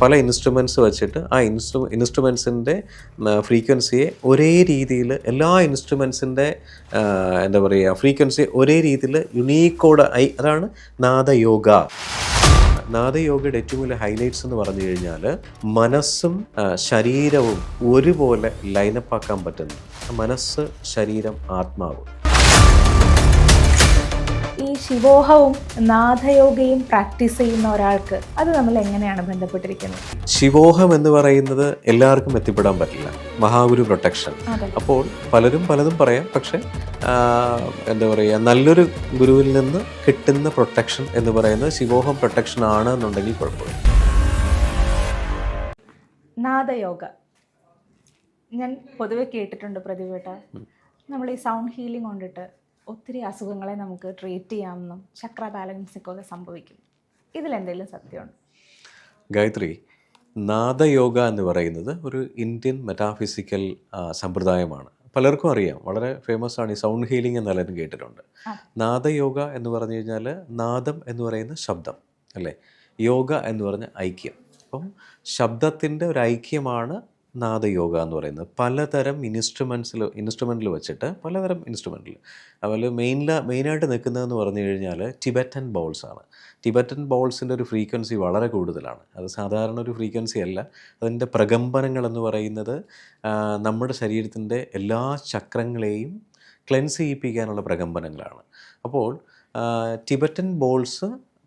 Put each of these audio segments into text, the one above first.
പല ഇൻസ്ട്രുമെന്റ്സ് വെച്ചിട്ട് ആ ഇൻസ്ട്രു ഇൻസ്ട്രുമെൻസിന്റെ ഫ്രീക്വൻസിയെ ഒരേ രീതിയിൽ എല്ലാ ഇൻസ്ട്രുമെൻസിന്റെ എന്താ പറയുക ഫ്രീക്വൻസി ഒരേ രീതിയിൽ യുണീക്കോഡ് ഐ അതാണ് നാദയോഗ. നാദയോഗയുടെ ഏറ്റവും വലിയ ഹൈലൈറ്റ്സ് എന്ന് പറഞ്ഞു കഴിഞ്ഞാൽ മനസ്സും ശരീരവും ഒരുപോലെ ലൈനപ്പ് ആക്കാൻ പറ്റുന്നു മനസ്സ് ശരീരം ആത്മാവ്. ശിവോഹവും നാഥയോഗയും പ്രാക്ടീസ് ചെയ്യുന്ന ഒരാൾക്ക് അത് നമ്മൾ എങ്ങനെയാണ് ബന്ധപ്പെട്ടിരിക്കുന്നത്? ശിവോഹം എന്ന് പറയുന്നത് എല്ലാവർക്കും എത്തിപ്പെടാൻ പറ്റില്ല. മഹാഗുരു പ്രൊട്ടക്ഷൻ. അപ്പോൾ പലരും പലതും പറയാം. പക്ഷെ എന്താ പറയുക നല്ലൊരു ഗുരുവിൽ നിന്ന് കിട്ടുന്ന പ്രൊട്ടക്ഷൻ എന്ന് പറയുന്നത് ശിവോഹം പ്രൊട്ടക്ഷൻ ആണ് എന്നുണ്ടെങ്കിൽ കുഴപ്പമില്ല. നാദയോഗ ഞാൻ പൊതുവെ കേട്ടിട്ടുണ്ട് പ്രതിവേട്ട നമ്മൾ ഈ സൗണ്ട് ഹീലിംഗ് കൊണ്ടിട്ട് ഒത്തിരി അസുഖങ്ങളെ നമുക്ക് ട്രീറ്റ് ചെയ്യാമെന്നും ചക്ര ബാലൻസിംഗ് ഒക്കെ സംഭവിക്കും. ഇതിലെന്തെങ്കിലും സത്യമുണ്ട്? ഗായത്രി നാദയോഗ എന്ന് പറയുന്നത് ഒരു ഇന്ത്യൻ മെറ്റാഫിസിക്കൽ സമ്പ്രദായമാണ്. പലർക്കും അറിയാം വളരെ ഫേമസ് ആണ് ഈ സൗണ്ട് ഹീലിംഗ് എന്നെല്ലാവരും കേട്ടിട്ടുണ്ട്. നാദയോഗ എന്ന് പറഞ്ഞു കഴിഞ്ഞാൽ നാദം എന്ന് പറയുന്ന ശബ്ദം അല്ലേ? യോഗ എന്ന് പറഞ്ഞ ഐക്യം. അപ്പം ശബ്ദത്തിന്റെ ഒരു ഐക്യമാണ് നാദയോഗ എന്ന് പറയുന്നത് പലതരം ഇൻസ്ട്രുമെൻസിൽ ഇൻസ്ട്രുമെന്റിൽ വെച്ചിട്ട് പലതരം ഇൻസ്ട്രുമെന്റിൽ അതുപോലെ മെയിനില മെയിനായിട്ട് നിൽക്കുന്നതെന്ന് പറഞ്ഞു കഴിഞ്ഞാൽ ടിബറ്റൻ ബൗൾസ് ആണ്. ടിബറ്റൻ ബൗൾസിന്റെ ഒരു ഫ്രീക്വൻസി വളരെ കൂടുതലാണ്. അത് സാധാരണ ഒരു ഫ്രീക്വൻസി അല്ല. അതിന്റെ പ്രകമ്പനങ്ങൾ എന്ന് പറയുന്നത് നമ്മുടെ ശരീരത്തിന്റെ എല്ലാ ചക്രങ്ങളെയും ക്ലെൻസ് ചെയ്യിപ്പിക്കാനുള്ള പ്രകമ്പനങ്ങളാണ്. അപ്പോൾ ടിബറ്റൻ ബോൾസ്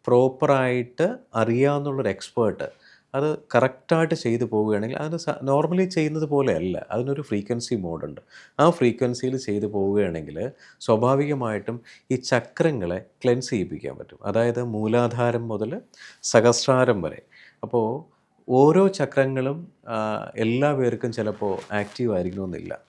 പ്രോപ്പറായിട്ട് അറിയാവുന്നുള്ളൊരു എക്സ്പേർട്ട് അത് കറക്റ്റായിട്ട് ചെയ്തു പോവുകയാണെങ്കിൽ അതിന് നോർമലി ചെയ്യുന്നത് പോലെയല്ല. അതിനൊരു ഫ്രീക്വൻസി മോഡുണ്ട് ആ ഫ്രീക്വൻസിയിൽ ചെയ്തു പോവുകയാണെങ്കിൽ സ്വാഭാവികമായിട്ടും ഈ ചക്രങ്ങളെ ക്ലെൻസ് ചെയ്യിപ്പിക്കാൻ പറ്റും. അതായത് മൂലാധാരം മുതൽ സഹസ്രാരം വരെ. അപ്പോൾ ഓരോ ചക്രങ്ങളും എല്ലാ പേർക്കും ചിലപ്പോൾ ആക്റ്റീവ് ആയിരിക്കണമെന്നില്ല.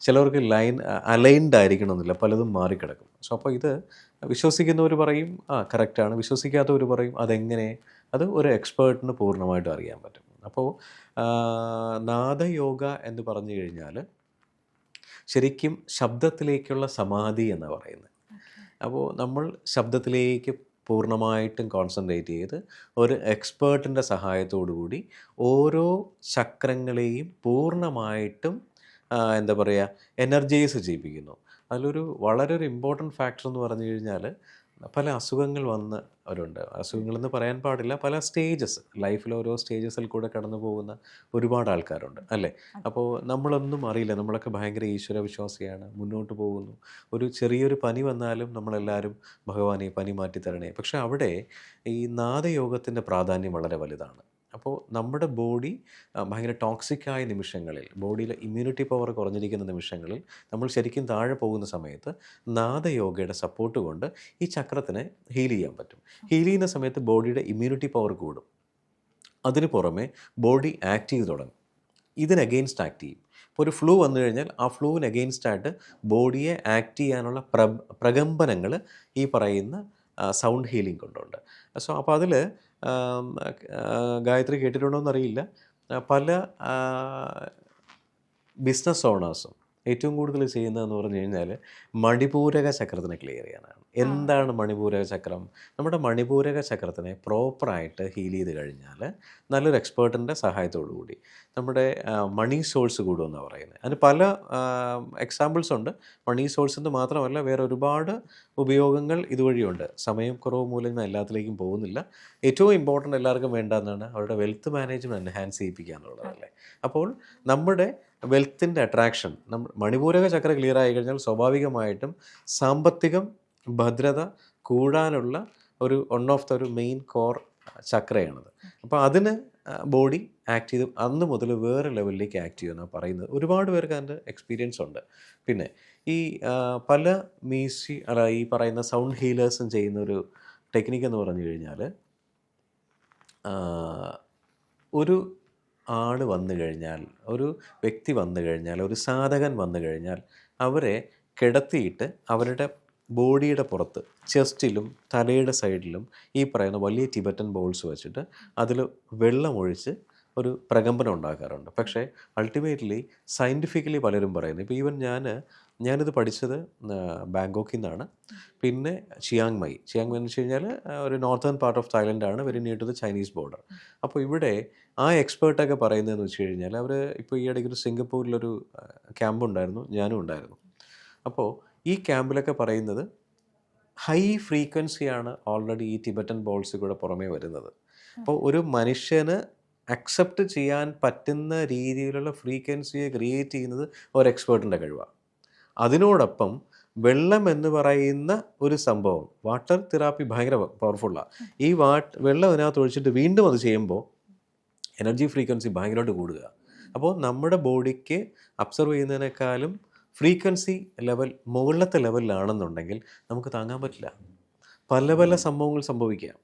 ചിലവർക്ക് ലൈൻ അലൈൻഡ് ആയിരിക്കണമെന്നില്ല. പലതും മാറിക്കിടക്കും. സോ അപ്പോൾ ഇത് വിശ്വസിക്കുന്നവർ പറയും ആ കറക്റ്റാണ് വിശ്വസിക്കാത്തവർ പറയും അതെങ്ങനെ അത് ഒരു എക്സ്പേർട്ടിന് പൂർണമായിട്ടും അറിയാൻ പറ്റും. അപ്പോൾ നാദയോഗ എന്ന് പറഞ്ഞു കഴിഞ്ഞാൽ ശരിക്കും ശബ്ദത്തിലേക്കുള്ള സമാധി എന്ന് പറയുന്നത് അപ്പോൾ നമ്മൾ ശബ്ദത്തിലേക്ക് പൂർണമായിട്ടും കോൺസെൻട്രേറ്റ് ചെയ്ത് ഒരു എക്സ്പേർട്ടിന്റെ സഹായത്തോടു കൂടി ഓരോ ചക്രങ്ങളെയും പൂർണമായിട്ടും എന്താ പറയുക എനർജൈസ് ചെയ്യിപ്പിക്കുന്നു. അതിലൊരു വളരെ ഒരു ഇമ്പോർട്ടന്റ് ഫാക്ടർ എന്ന് പറഞ്ഞു കഴിഞ്ഞാൽ പല അസുഖങ്ങൾ വന്ന് അവരുണ്ട്. അസുഖങ്ങളെന്ന് പറയാൻ പാടില്ല. പല സ്റ്റേജസ് ലൈഫിൽ ഓരോ സ്റ്റേജസിൽ കൂടെ കടന്നു പോകുന്ന ഒരുപാട് ആൾക്കാരുണ്ട് അല്ലേ? അപ്പോൾ നമ്മളൊന്നും അറിയില്ല. നമ്മളൊക്കെ ഭയങ്കര ഈശ്വര വിശ്വാസിയാണ് മുന്നോട്ട് പോകുന്നു. ഒരു ചെറിയൊരു പനി വന്നാലും നമ്മളെല്ലാവരും ഭഗവാനെ പനി മാറ്റി തരണേ പക്ഷെ അവിടെ ഈ നാദയോഗത്തിന്റെ പ്രാധാന്യം വളരെ വലുതാണ്. അപ്പോൾ നമ്മുടെ ബോഡി ഭയങ്കര ടോക്സിക്കായ നിമിഷങ്ങളിൽ ബോഡിയിലെ ഇമ്മ്യൂണിറ്റി പവർ കുറഞ്ഞിരിക്കുന്ന നിമിഷങ്ങളിൽ നമ്മൾ ശരിക്കും താഴെ പോകുന്ന സമയത്ത് നാദയോഗയുടെ സപ്പോർട്ട് കൊണ്ട് ഈ ചക്രത്തിനെ ഹീൽ ചെയ്യാൻ പറ്റും. ഹീൽ ചെയ്യുന്ന സമയത്ത് ബോഡിയുടെ ഇമ്മ്യൂണിറ്റി പവർ കൂടും. അതിന് പുറമെ ബോഡി ആക്ട് ചെയ്ത് തുടങ്ങും. ഇതിന് അഗെയിൻസ്റ്റ് ആക്ട് ചെയ്യും. ഇപ്പോൾ ഒരു ഫ്ലൂ വന്നു കഴിഞ്ഞാൽ ആ ഫ്ലൂവിന് അഗെയിൻസ്റ്റ് ആയിട്ട് ബോഡിയെ ആക്ട് ചെയ്യാനുള്ള പ്ര പ്രകമ്പനങ്ങൾ ഈ പറയുന്ന സൗണ്ട് ഹീലിംഗ് കൊണ്ടുണ്ട്. സോ അപ്പോൾ അതിൽ ഗായത്രി കേട്ടിട്ടുണ്ടോ എന്നറിയില്ല പല ബിസിനസ് ഓണേഴ്സും ഏറ്റവും കൂടുതൽ ചെയ്യുന്നതെന്ന് പറഞ്ഞു കഴിഞ്ഞാൽ മണിപൂരക ചക്രത്തിനെ ക്ലിയർ ചെയ്യാനാണ്. എന്താണ് മണിപൂരക ചക്രം? നമ്മുടെ മണിപൂരക ചക്രത്തിനെ പ്രോപ്പറായിട്ട് ഹീൽ ചെയ്ത് കഴിഞ്ഞാൽ നല്ലൊരു എക്സ്പേർട്ടിന്റെ സഹായത്തോടു കൂടി നമ്മുടെ മണി സോഴ്സ് കൂടുമെന്നാണ് പറയുന്നത്. അതിന് പല എക്സാമ്പിൾസ് ഉണ്ട്. മണി സോഴ്സിന്റെ മാത്രമല്ല വേറെ ഒരുപാട് ഉപയോഗങ്ങൾ ഇതുവഴിയുണ്ട്. സമയം കുറവ് മൂലം ഞാൻ എല്ലാത്തിലേക്കും പോകുന്നില്ല. ഏറ്റവും ഇമ്പോർട്ടന്റ് എല്ലാവർക്കും വേണ്ടതെന്നാണ് അവരുടെ വെൽത്ത് മാനേജ്മെന്റ് എൻഹാൻസ് ചെയ്യിപ്പിക്കുക എന്നുള്ളതല്ലേ അപ്പോൾ നമ്മുടെ വെൽത്തിന്റെ അട്രാക്ഷൻ നമ്മൾ മണിപൂരക ചക്ര ക്ലിയർ ആയി കഴിഞ്ഞാൽ സ്വാഭാവികമായിട്ടും സാമ്പത്തികം ഭദ്രത കൂടാനുള്ള ഒരു വൺ ഓഫ് ദ ഒരു മെയിൻ കോർ ചക്രയാണത്. അപ്പോൾ അതിന് ബോഡി ആക്ട് ചെയ്ത് അന്ന് മുതൽ വേറെ ലെവലിലേക്ക് ആക്ട് ചെയ്യുമെന്നാണ് പറയുന്നത്. ഒരുപാട് പേർക്ക് അതിന്റെ എക്സ്പീരിയൻസ് ഉണ്ട്. പിന്നെ ഈ പല മീസി അല്ല ഈ പറയുന്ന സൗണ്ട് ഹീലേഴ്സും ചെയ്യുന്ന ഒരു ടെക്നിക്ക് എന്ന് പറഞ്ഞു കഴിഞ്ഞാൽ ഒരു ആൾ വന്നു കഴിഞ്ഞാൽ ഒരു വ്യക്തി വന്നു കഴിഞ്ഞാൽ ഒരു സാധകൻ വന്നു കഴിഞ്ഞാൽ അവരെ കിടത്തിയിട്ട് അവരുടെ ബോഡിയുടെ പുറത്ത് ചെസ്റ്റിലും തലയുടെ സൈഡിലും ഈ പറയുന്ന വലിയ ടിബറ്റൻ ബോൾസ് വെച്ചിട്ട് അതിൽ വെള്ളം ഒഴിച്ച് ഒരു പ്രകമ്പനം ഉണ്ടാക്കാറുണ്ട്. പക്ഷേ അൾട്ടിമേറ്റ്ലി സയന്റിഫിക്കലി പലരും പറയുന്നു ഇപ്പോൾ ഈവൻ ഞാൻ ഞാനിത് പഠിച്ചത് ബാങ്കോക്കിൽ നിന്നാണ് പിന്നെ ചിയാങ് മൈ ചിയാങ് മൈ എന്ന് വെച്ച് കഴിഞ്ഞാൽ ഒരു northern part of തായ്ലൻഡാണ് very near to the Chinese border അപ്പോൾ ഇവിടെ ആ എക്സ്പേർട്ടൊക്കെ പറയുന്നതെന്ന് വെച്ച് കഴിഞ്ഞാൽ അവർ ഇപ്പോൾ ഈ ഇടയ്ക്ക് ഒരു സിംഗപ്പൂരിലൊരു ക്യാമ്പ് ഉണ്ടായിരുന്നു ഞാനും ഉണ്ടായിരുന്നു. അപ്പോൾ ഈ ക്യാമ്പിലൊക്കെ പറയുന്നത് ഹൈ ഫ്രീക്വൻസിയാണ് ഓൾറെഡി ഈ ടിബറ്റൻ ബോൾസ് കൂടെ പുറമേ വരുന്നത്. അപ്പോൾ ഒരു മനുഷ്യന് അക്സെപ്റ്റ് ചെയ്യാൻ പറ്റുന്ന രീതിയിലുള്ള ഫ്രീക്വൻസിയെ ക്രിയേറ്റ് ചെയ്യുന്നത് ഒരു എക്സ്പേർട്ടിന്റെ കഴിവാണ് അതിനോടൊപ്പം വെള്ളം എന്ന് പറയുന്ന ഒരു സംഭവം വാട്ടർ തെറാപ്പി ഭയങ്കര പവർഫുള്ളാണ് ഈ വാട്ട് വെള്ളം അതിനകത്ത് ഒഴിച്ചിട്ട് വീണ്ടും അത് ചെയ്യുമ്പോൾ എനർജി ഫ്രീക്വൻസി ഭയങ്കരമായിട്ട് കൂടുക. അപ്പോൾ നമ്മുടെ ബോഡിക്ക് അബ്സർവ് ചെയ്യുന്നതിനേക്കാളും ഫ്രീക്വൻസി ലെവൽ മുകളിലത്തെ ലെവലിലാണെന്നുണ്ടെങ്കിൽ നമുക്ക് താങ്ങാൻ പറ്റില്ല. പല പല സംഭവങ്ങൾ സംഭവിക്കാം.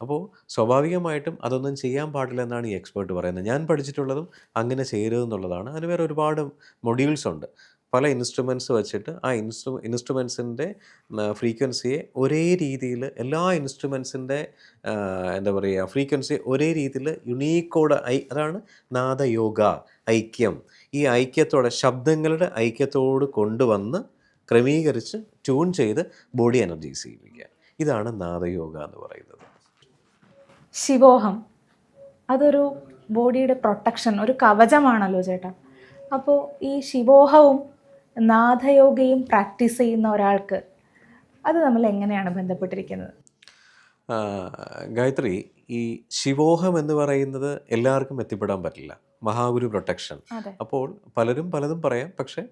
അപ്പോൾ സ്വാഭാവികമായിട്ടും അതൊന്നും ചെയ്യാൻ പാടില്ല എന്നാണ് ഈ എക്സ്പേർട്ട് പറയുന്നത്. ഞാൻ പഠിച്ചിട്ടുള്ളതും അങ്ങനെ ചെയ്യരുതെന്നുള്ളതാണ്. അതിന് വേറെ ഒരുപാട് മൊഡ്യൂൾസ് ഉണ്ട്. പല ഇൻസ്ട്രുമെന്റ്സ് വെച്ചിട്ട് ആ ഇൻസ്ട്രു ഇൻസ്ട്രുമെൻസിന്റെ ഫ്രീക്വൻസിയെ ഒരേ രീതിയിൽ എല്ലാ ഇൻസ്ട്രുമെൻസിന്റെ എന്താ പറയുക ഫ്രീക്വൻസി ഒരേ രീതിയിൽ യുണീക്കോട് ഐ അതാണ് നാദയോഗ ഐക്യം. ഈ ഐക്യത്തോടെ ശബ്ദങ്ങളുടെ ഐക്യത്തോട് കൊണ്ടുവന്ന് ക്രമീകരിച്ച് ട്യൂൺ ചെയ്ത് ബോഡി എനർജി ചെയ്യിപ്പിക്കുക ഇതാണ് നാദയോഗ എന്ന് പറയുന്നത്. ശിവോഹം. അതൊരു ബോഡിയുടെ പ്രൊട്ടക്ഷൻ ഒരു കവചമാണല്ലോ ചേട്ടാ. അപ്പോൾ ഈ ശിവോഹവും നാഥയോഗയും പ്രാക്ടീസ് ചെയ്യുന്ന ഒരാൾക്ക് അത് നമ്മൾ എങ്ങനെയാണ് ബന്ധപ്പെട്ടിരിക്കുന്നത്? ഗായത്രി ഈ ശിവോഹം എന്ന് പറയുന്നത് എല്ലാവർക്കും എത്തിപ്പെടാൻ പറ്റില്ല. മഹാഗുരു പ്രൊട്ടക്ഷൻ. അപ്പോൾ പലരും പലതും പറയാം. പക്ഷേ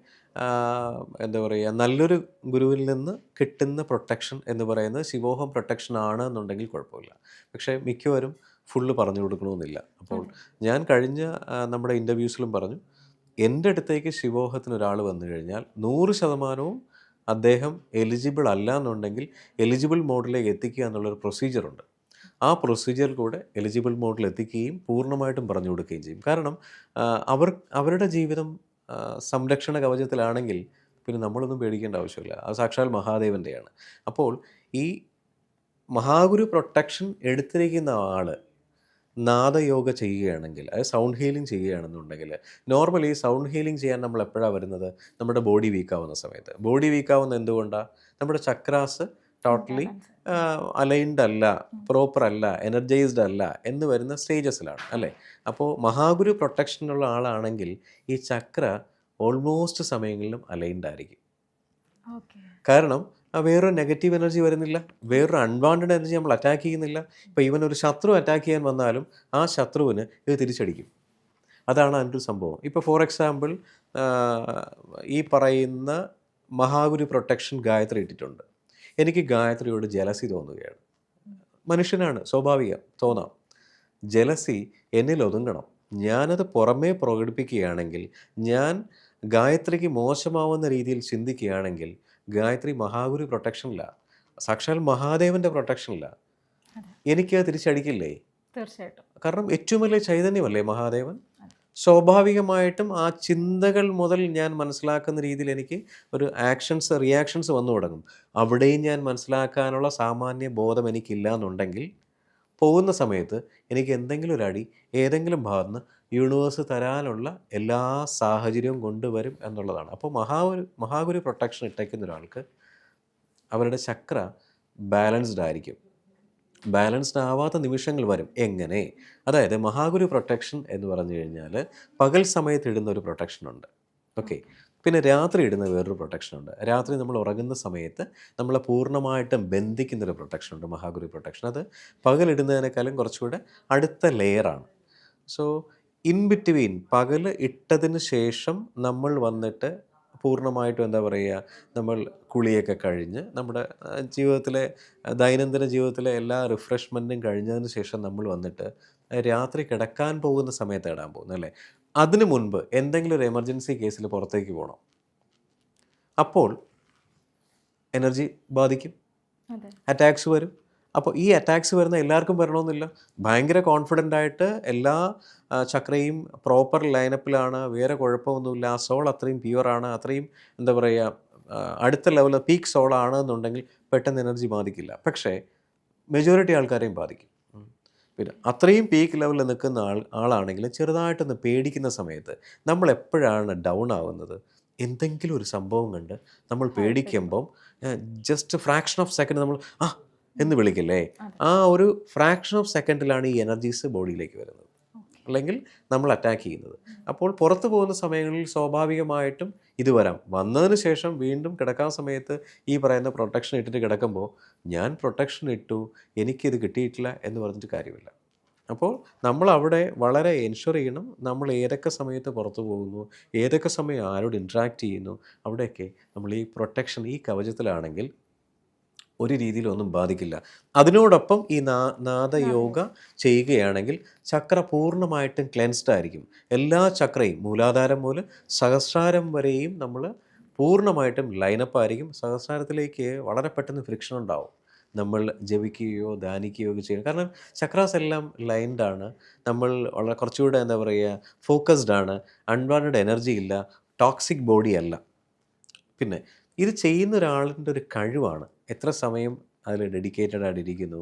എന്താ പറയുക നല്ലൊരു ഗുരുവിൽ നിന്ന് കിട്ടുന്ന പ്രൊട്ടക്ഷൻ എന്ന് പറയുന്നത് ശിവോഹം പ്രൊട്ടക്ഷൻ ആണ് എന്നുണ്ടെങ്കിൽ കുഴപ്പമില്ല. പക്ഷേ മിക്കവരും ഫുള്ള് പറഞ്ഞു കൊടുക്കണമെന്നില്ല. അപ്പോൾ ഞാൻ കഴിഞ്ഞ നമ്മുടെ ഇന്റർവ്യൂസിലും പറഞ്ഞു എന്റെ അടുത്തേക്ക് ശിവോഹത്തിന് ഒരാൾ വന്നു കഴിഞ്ഞാൽ നൂറ് ശതമാനവും അദ്ദേഹം എലിജിബിൾ അല്ല എന്നുണ്ടെങ്കിൽ എലിജിബിൾ മോഡിലേക്ക് എത്തിക്കുക എന്നുള്ളൊരു പ്രൊസീജിയറുണ്ട്. ആ പ്രൊസീജിയറിലൂടെ എലിജിബിൾ മോഡിൽ എത്തിക്കുകയും പൂർണമായിട്ടും പറഞ്ഞു കൊടുക്കുകയും ചെയ്യും. കാരണം അവർ അവരുടെ ജീവിതം സംരക്ഷണ കവചത്തിലാണെങ്കിൽ പിന്നെ നമ്മളൊന്നും പേടിക്കേണ്ട ആവശ്യമില്ല. അത് സാക്ഷാൽ മഹാദേവന്റെയാണ് അപ്പോൾ ഈ മഹാഗുരു പ്രൊട്ടക്ഷൻ എടുത്തിരിക്കുന്ന ആൾ നാദയോഗ ചെയ്യുകയാണെങ്കിൽ അതായത് സൗണ്ട് ഹീലിംഗ് ചെയ്യുകയാണെന്നുണ്ടെങ്കിൽ നോർമലി സൗണ്ട് ഹീലിംഗ് ചെയ്യാൻ നമ്മൾ എപ്പോഴാണ് വരുന്നത്? നമ്മുടെ ബോഡി വീക്കാവുന്ന സമയത്ത്. ബോഡി വീക്കാവുന്ന എന്തുകൊണ്ടാണ് നമ്മുടെ ചക്രാസ് ടോട്ടലി അലൈൻഡ് അല്ല പ്രോപ്പർ അല്ല എനർജൈസ്ഡ് അല്ല എന്ന് വരുന്ന സ്റ്റേജസിലാണ് അല്ലേ? അപ്പോൾ മഹാഗുരു പ്രൊട്ടക്ഷനുള്ള ആളാണെങ്കിൽ ഈ ചക്ര ഓൾമോസ്റ്റ് സമയങ്ങളിലും അലൈൻഡ് ആയിരിക്കും. കാരണം ആ വേറൊരു നെഗറ്റീവ് എനർജി വരുന്നില്ല വേറൊരു അൺവാണ്ടഡ് എനർജി നമ്മൾ അറ്റാക്ക് ചെയ്യുന്നില്ല. ഇപ്പോൾ ഇവൻ ഒരു ശത്രു അറ്റാക്ക് ചെയ്യാൻ വന്നാലും ആ ശത്രുവിന് ഇത് തിരിച്ചടിക്കും. അതാണ് അതിന്റെ ഒരു സംഭവം ഇപ്പോൾ ഫോർ എക്സാമ്പിൾ ഈ പറയുന്ന മഹാഗുരു പ്രൊട്ടക്ഷൻ ഗായത്രി ഇട്ടിട്ടുണ്ട്. എനിക്ക് ഗായത്രിയോട് ജലസി തോന്നുകയാണ്. മനുഷ്യനാണ് സ്വാഭാവികം തോന്നാം. ജലസി എന്നിൽ ഒതുങ്ങണം. ഞാനത് പുറമേ പ്രകടിപ്പിക്കുകയാണെങ്കിൽ ഞാൻ ഗായത്രിക്ക് മോശമാവുന്ന രീതിയിൽ ചിന്തിക്കുകയാണെങ്കിൽ ഗായത്രി മഹാഗുരു പ്രൊട്ടക്ഷനില്ല സാക്ഷാൽ മഹാദേവന്റെ പ്രൊട്ടക്ഷനില്ല. എനിക്ക് തിരിച്ചടിക്കില്ലേ? തീർച്ചയായിട്ടും. കാരണം ഏറ്റവും വലിയ ചൈതന്യമല്ലേ മഹാദേവൻ? സ്വാഭാവികമായിട്ടും ആ ചിന്തകൾ മുതൽ ഞാൻ മനസ്സിലാക്കുന്ന രീതിയിൽ എനിക്ക് ഒരു ആക്ഷൻസ് റിയാക്ഷൻസ് വന്നു തുടങ്ങും. അവിടെയും ഞാൻ മനസ്സിലാക്കാനുള്ള സാമാന്യ ബോധം എനിക്കില്ല എന്നുണ്ടെങ്കിൽ പോകുന്ന സമയത്ത് എനിക്ക് എന്തെങ്കിലും ഒരു അടി ഏതെങ്കിലും ഭാഗത്തുനിന്ന് യൂണിവേഴ്സ് തരാനുള്ള എല്ലാ സാഹചര്യവും കൊണ്ടുവരും എന്നുള്ളതാണ്. അപ്പോൾ മഹാഗുരു മഹാഗുരു പ്രൊട്ടക്ഷൻ ഇട്ടേക്കുന്ന ഒരാൾക്ക് അവരുടെ ചക്ര ബാലൻസ്ഡ് ആയിരിക്കും. ബാലൻസ്ഡ് ആവാത്ത നിമിഷങ്ങൾ വരും. എങ്ങനെ? അതായത് മഹാഗുരു പ്രൊട്ടക്ഷൻ എന്ന് പറഞ്ഞു കഴിഞ്ഞാൽ പകൽ സമയത്ത് ഇടുന്ന ഒരു പ്രൊട്ടക്ഷൻ ഉണ്ട്. ഓക്കെ. പിന്നെ രാത്രി ഇടുന്ന വേറൊരു പ്രൊട്ടക്ഷൻ ഉണ്ട്. രാത്രി നമ്മൾ ഉറങ്ങുന്ന സമയത്ത് നമ്മളെ പൂർണമായിട്ടും ബന്ധിക്കുന്ന ഒരു പ്രൊട്ടക്ഷൻ ഉണ്ട് മഹാഗുരു പ്രൊട്ടക്ഷൻ. അത് പകലിടുന്നതിനേക്കാളും കുറച്ചുകൂടെ അടുത്ത ലെയറാണ് സോ ഇൻ ബിറ്റ്വീൻ പകൽ ഇട്ടതിന് ശേഷം നമ്മൾ വന്നിട്ട് പൂർണമായിട്ടും എന്താ പറയുക നമ്മൾ കുളിയൊക്കെ കഴിഞ്ഞ് നമ്മുടെ ജീവിതത്തിലെ ദൈനംദിന ജീവിതത്തിലെ എല്ലാ റിഫ്രഷ്മെന്റും കഴിഞ്ഞതിന് ശേഷം നമ്മൾ വന്നിട്ട് രാത്രി കിടക്കാൻ പോകുന്ന സമയത്ത് ഇടാൻ പോകുന്നു അല്ലേ? അതിനു മുൻപ് എന്തെങ്കിലും ഒരു എമർജൻസി കേസിൽ പുറത്തേക്ക് പോകണം അപ്പോൾ എനർജി ബാധിക്കും. അറ്റാക്സ് വരും. അപ്പോൾ ഈ അറ്റാക്സ് വരുന്ന എല്ലാവർക്കും വരണമെന്നില്ല. ഭയങ്കര കോൺഫിഡന്റ് ആയിട്ട് എല്ലാ ചക്രയും പ്രോപ്പർ ലൈനപ്പിലാണ് വേറെ കുഴപ്പമൊന്നുമില്ല. ആ സോൾ അത്രയും പ്യുവറാണ് അത്രയും എന്താ പറയുക അടുത്ത ലെവൽ പീക്ക് സോളാണ് എന്നുണ്ടെങ്കിൽ പെട്ടെന്ന് എനർജി ബാധിക്കില്ല. പക്ഷേ മെജോറിറ്റി ആൾക്കാരെയും ബാധിക്കും. പിന്നെ അത്രയും പീക്ക് ലെവലിൽ നിൽക്കുന്ന ആൾ ആളാണെങ്കിൽ ചെറുതായിട്ടൊന്ന് പേടിക്കുന്ന സമയത്ത് നമ്മൾ എപ്പോഴാണ് ഡൗൺ ആവുന്നത്? എന്തെങ്കിലും ഒരു സംഭവം കണ്ട് നമ്മൾ പേടിക്കുമ്പം ജസ്റ്റ് ഫ്രാക്ഷൻ ഓഫ് സെക്കൻഡ് നമ്മൾ ആ എന്ന് വിളിക്കില്ലേ? ആ ഒരു ഫ്രാക്ഷൻ ഓഫ് സെക്കൻഡിലാണ് ഈ എനർജീസ് ബോഡിയിലേക്ക് വരുന്നത്. അല്ലെങ്കിൽ നമ്മൾ അറ്റാക്ക് ചെയ്യുന്നത്. അപ്പോൾ പുറത്തു പോകുന്ന സമയങ്ങളിൽ സ്വാഭാവികമായിട്ടും ഇത് വരാം. വന്നതിന് ശേഷം വീണ്ടും കിടക്കാൻ സമയത്ത് ഈ പറയുന്ന പ്രൊട്ടക്ഷൻ ഇട്ടിട്ട് കിടക്കുമ്പോൾ ഞാൻ പ്രൊട്ടക്ഷൻ ഇട്ടു എനിക്കിത് കിട്ടിയിട്ടില്ല എന്ന് പറഞ്ഞിട്ട് കാര്യമില്ല. അപ്പോൾ നമ്മൾ അവിടെ വളരെ എൻഷുർ ചെയ്യണം. നമ്മൾ ഏതൊക്കെ സമയത്ത് പുറത്തു പോകുന്നു ഏതൊക്കെ സമയം ആരോട് ഇൻട്രാക്ട് ചെയ്യുന്നു അവിടെയൊക്കെ നമ്മൾ ഈ പ്രൊട്ടക്ഷൻ ഈ കവചത്തിലാണെങ്കിൽ ഒരു രീതിയിലൊന്നും ബാധിക്കില്ല. അതിനോടൊപ്പം ഈ നാ നാദയോഗ ചെയ്യുകയാണെങ്കിൽ ചക്ര പൂർണമായിട്ടും ക്ലെൻസ്ഡ് ആയിരിക്കും. എല്ലാ ചക്രയും മൂലാധാരം മുതൽ സഹസ്രാരം വരെയും നമ്മൾ പൂർണമായിട്ടും ലൈനപ്പ് ആയിരിക്കും. സഹസ്രാരത്തിലേക്ക് വളരെ പെട്ടെന്ന് ഫ്രിക്ഷൻ ഉണ്ടാവും. നമ്മൾ ജപിക്കുകയോ ധ്യാനിക്കുകയോ ഒക്കെ ചെയ്യണം കാരണം ചക്രാസ് എല്ലാം ലൈൻഡ് ആണ്. നമ്മൾ വളരെ കുറച്ചുകൂടെ എന്താ പറയുക ഫോക്കസ്ഡ് ആണ്. അൺവാണ്ടഡ് എനർജി ഇല്ല. ടോക്സിക് ബോഡി അല്ല. പിന്നെ ഇത് ചെയ്യുന്ന ഒരാളിന്റെ ഒരു കഴിവാണ്. എത്ര സമയം അതിൽ ഡെഡിക്കേറ്റഡ് ആയിട്ടിരിക്കുന്നു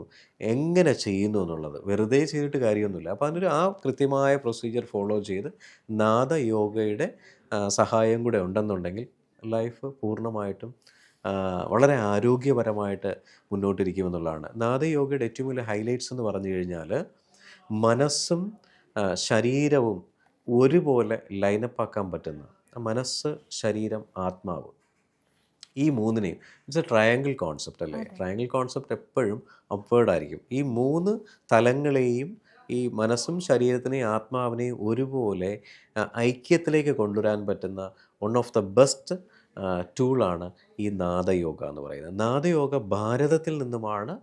എങ്ങനെ ചെയ്യുന്നു എന്നുള്ളത്. വെറുതെ ചെയ്തിട്ട് കാര്യമൊന്നുമില്ല. അപ്പോൾ അതിനൊരു ആ കൃത്യമായ പ്രൊസീജിയർ ഫോളോ ചെയ്ത് നാദയോഗയുടെ യോഗയുടെ സഹായം കൂടെ ഉണ്ടെന്നുണ്ടെങ്കിൽ ലൈഫ് പൂർണമായിട്ടും വളരെ ആരോഗ്യപരമായിട്ട് മുന്നോട്ടിരിക്കുമെന്നുള്ളതാണ്. നാദയോഗയുടെ ഏറ്റവും വലിയ ഹൈലൈറ്റ്സ് എന്ന് പറഞ്ഞു കഴിഞ്ഞാൽ മനസ്സും ശരീരവും ഒരുപോലെ ലൈനപ്പാക്കാൻ പറ്റുന്ന മനസ്സ് ശരീരം ആത്മാവ്. ഈ മൂന്നിനെയും. ഇറ്റ്സ് എ ട്രയാങ്കിൾ കോൺസെപ്റ്റ് അല്ലേ? ട്രയാങ്കിൾ കോൺസെപ്റ്റ് എപ്പോഴും അപ്വേർഡ് ആയിരിക്കും. ഈ മൂന്ന് തലങ്ങളെയും ഈ മനസ്സും ശരീരത്തിനെയും ആത്മാവിനെയും ഒരുപോലെ ഐക്യത്തിലേക്ക് കൊണ്ടുവരാൻ പറ്റുന്ന വൺ ഓഫ് ദ ബെസ്റ്റ് ടൂളാണ് ഈ നാദയോഗ എന്ന് പറയുന്നത്. നാദയോഗ ഭാരതത്തിൽ നിന്നുമാണ്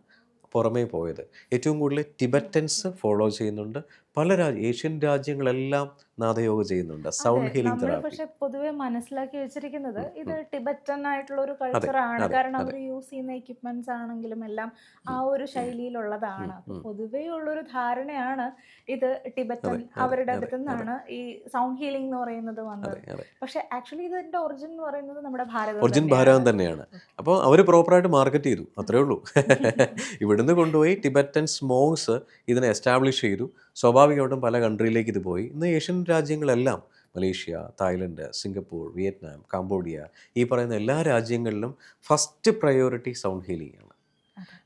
പുറമേ പോയത്. ഏറ്റവും കൂടുതൽ ടിബറ്റൻസ് ഫോളോ ചെയ്യുന്നുണ്ട്. പല രാജ്യ ഏഷ്യൻ രാജ്യങ്ങളെല്ലാം നാദയോഗ ചെയ്യുന്നുണ്ട്. Sound healing therapy. പക്ഷെ പൊതുവെ മനസ്സിലാക്കി വെച്ചിരിക്കുന്നത് ഇത് ടിബറ്റൻ ആയിട്ടുള്ള ഒരു കൾച്ചർ ആണ്. കാരണം. അവർ യൂസ് ചെയ്യുന്ന എക്യുപ്മെന്റ്സ് ആണെങ്കിലും എല്ലാം ആ ഒരു ശൈലിയിലുള്ളതാണ്. പൊതുവേ ഉള്ളൊരു ധാരണയാണ് ഇത് ടിബറ്റൻ അവരുടെ അടുത്തു നിന്നാണ് ഈ സൗണ്ട് ഹീലിംഗ് എന്ന് പറയുന്നത് വന്നത്. പക്ഷെ ആക്ച്വലി ഇതിന്റെ ഒറിജിൻ എന്ന് പറയുന്നത് നമ്മുടെ ഭാരതം ഒറിജിൻ. ഭാരതം തന്നെയാണ്. അപ്പോൾ അവർ പ്രോപ്പറായിട്ട് മാർക്കറ്റ് ചെയ്തു. അത്രേ ഉള്ളൂ. ഇവിടുന്ന് കൊണ്ടുപോയി ടിബറ്റൻ സ്മോങ്സ് ഇതിനെ എസ്റ്റാബ്ലിഷ് ചെയ്തു. സ്വാഭാവികമായിട്ടും പല കൺട്രിയിലേക്ക് ഇത് പോയി. ഇന്ന് Asian രാജ്യങ്ങളെല്ലാം Malaysia Thailand Singapore Vietnam Cambodia ഈ പറയുന്ന എല്ലാ രാജ്യങ്ങളിലും ഫസ്റ്റ് പ്രയോറിറ്റി സൗണ്ട് ഹീലിംഗ് ആണ്.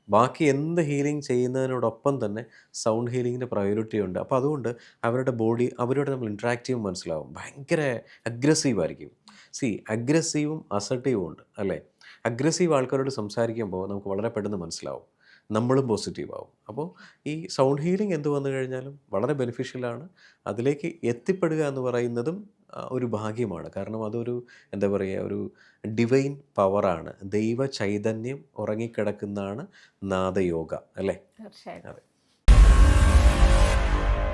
ബാക്കി എന്ത് ഹീലിംഗ് ചെയ്യുന്നതിനോടൊപ്പം തന്നെ സൗണ്ട് ഹീലിങ്ങിന്റെ പ്രയോറിറ്റി ഉണ്ട്. അപ്പോൾ അതുകൊണ്ട് അവരുടെ ബോഡി അവരോട് നമ്മൾ ഇൻട്രാക്ട് ചെയ്യുമ്പോൾ മനസ്സിലാവും. ഭയങ്കര അഗ്രസീവ് ആയിരിക്കും. സി അഗ്രസീവും അസർട്ടീവും ഉണ്ട് അല്ലേ? അഗ്രസീവ് ആൾക്കാരോട് സംസാരിക്കുമ്പോൾ നമുക്ക് വളരെ പെട്ടെന്ന് മനസ്സിലാവും. നമ്മളും പോസിറ്റീവ് ആവും അപ്പോൾ ഈ സൗണ്ട് ഹീലിംഗ് എന്ത് വന്നു കഴിഞ്ഞാലും വളരെ ബെനിഫിഷ്യലാണ് അതിലേക്ക് എത്തിപ്പെടുക എന്ന് പറയുന്നതും ഒരു ഭാഗ്യമാണ്. കാരണം അതൊരു എന്താ പറയുക ഒരു ഡിവൈൻ പവറാണ് ദൈവ ചൈതന്യം ഉറങ്ങിക്കിടക്കുന്നതാണ് നാദയോഗ അല്ലേ? അതെ.